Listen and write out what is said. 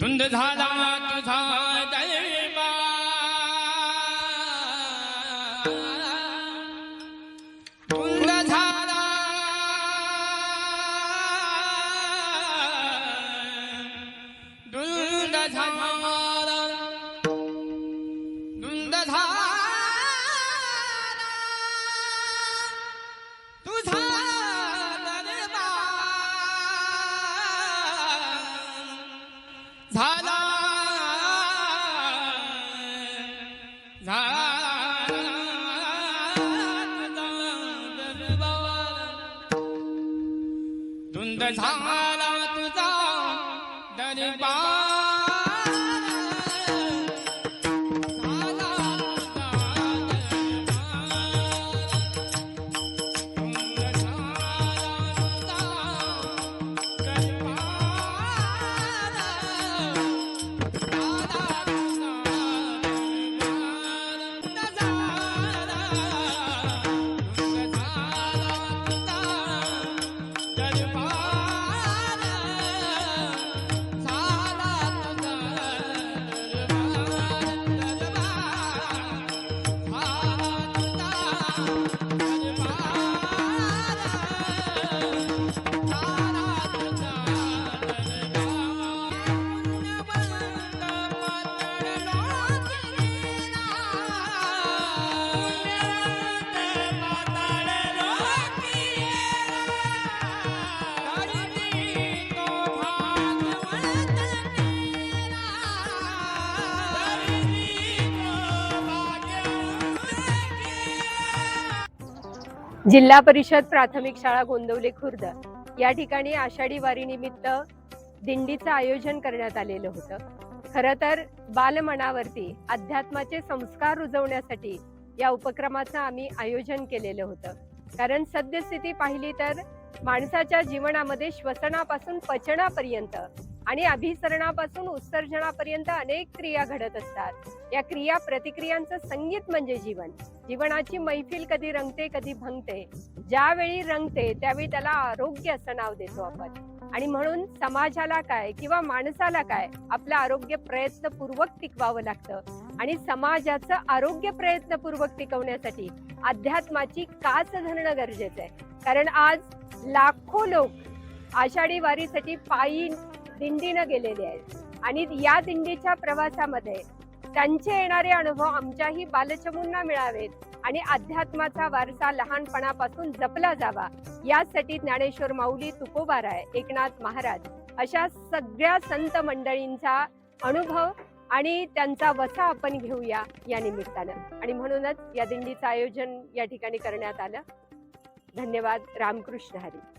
धुंद झाला तुझा दरबार धुंद झाला धुंद झाला झाला तुझा दरबार जिल्हा परिषद प्राथमिक शाळा गोंदवले खुर्द. या ठिकाणी आषाढी वारी निमित्त दिंडीचं आयोजन करण्यात आलेलं होतं. खरं तर बालमनावरती अध्यात्माचे संस्कार रुजवण्यासाठी या उपक्रमाचं आम्ही आयोजन केलेलं होतं. कारण सद्यस्थिती पाहिली तर माणसाच्या जीवनामध्ये श्वसनापासून पचनापर्यंत आणि अभिसरणापासून उत्सर्जनापर्यंत अनेक क्रिया घडत असतात. या क्रिया प्रतिक्रियांचं संगीत म्हणजे जीवन. जीवनाची मैफिल कधी रंगते कधी भंगते. ज्यावेळी रंगते त्यावेळी त्याला आरोग्य असं नाव देतो आपण. आणि म्हणून समाजाला काय किंवा माणसाला काय आपलं आरोग्य प्रयत्नपूर्वक टिकवावं लागतं. आणि समाजाचं आरोग्य प्रयत्नपूर्वक टिकवण्यासाठी अध्यात्माची काच धरणं गरजेचं आहे. कारण आज लाखो लोक आषाढी वारीसाठी पायी दिंडीनं गेलेले आहेत. आणि या दिंडीच्या प्रवासामध्ये त्यांचे येणारे अनुभव आमच्याही बालचमूंना मिळावेत आणि अध्यात्माचा वारसा लहानपणापासून जपला जावा. यासाठी ज्ञानेश्वर माऊली तुकोबाराय एकनाथ महाराज अशा सगळ्या संत मंडळींचा अनुभव आणि त्यांचा वसा आपण घेऊया या निमित्तानं. आणि म्हणूनच या दिंडीचं आयोजन या ठिकाणी करण्यात आलं. धन्यवाद. रामकृष्ण हरी.